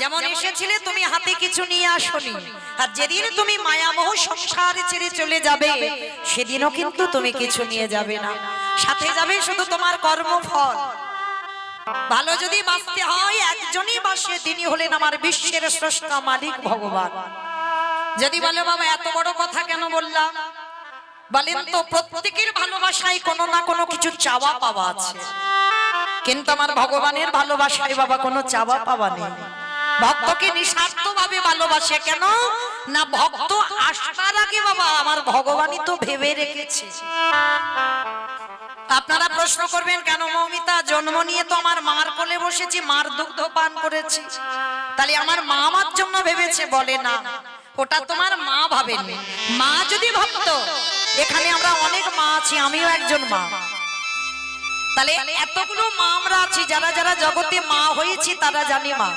যেমন এসেছিলে তুমি হাতে কিছু নিয়ে আসনি। আর যেদিন তুমি মায়ামোহ সংসার ছেড়ে চলে যাবে সেদিনও কিন্তু তুমি কিছু নিয়ে যাবে না। সাথে যাবে শুধু তোমার কর্মফল। ভালো যদি বাঁচতে হয় একজনই বাসে তিনি হলেন আমার বিশ্বের স্রষ্টা মালিক ভগবান। যদি বলে বাবা এত বড় কথা কেন বললাম? বলেন তো প্রত্যেকের ভালোবাসায় কোনো না কোনো কিছু চাওয়া পাওয়া আছে। কিন্তু আমার ভগবানের ভালোবাসায় বাবা কোনো চাওয়া পাওয়া নেই ভক্তকে নিঃস্বার্থ ভাবে ভালোবাসে কেন? না ভক্ত আসার আগে বাবা, আমার ভগবানই তো ভেবে রেখেছে। আপনারা প্রশ্ন করবেন, কেন মৌমিতা, জন্ম নিয়ে তো আমার মার কোলে বসেছি, মার দুগ্ধ পান করেছি। তাহলে আমার মা আমার জন্য ভেবেছে, বলে না। ওটা তোমার মা ভাবেনি। মা যদি ভাবত এখানে আমরা অনেক মা আছি, আমিও একজন মা। তাহলে এতগুলো মা আমরা আছি, যারা যারা জগতে মা হয়েছি, তারা জানি মা।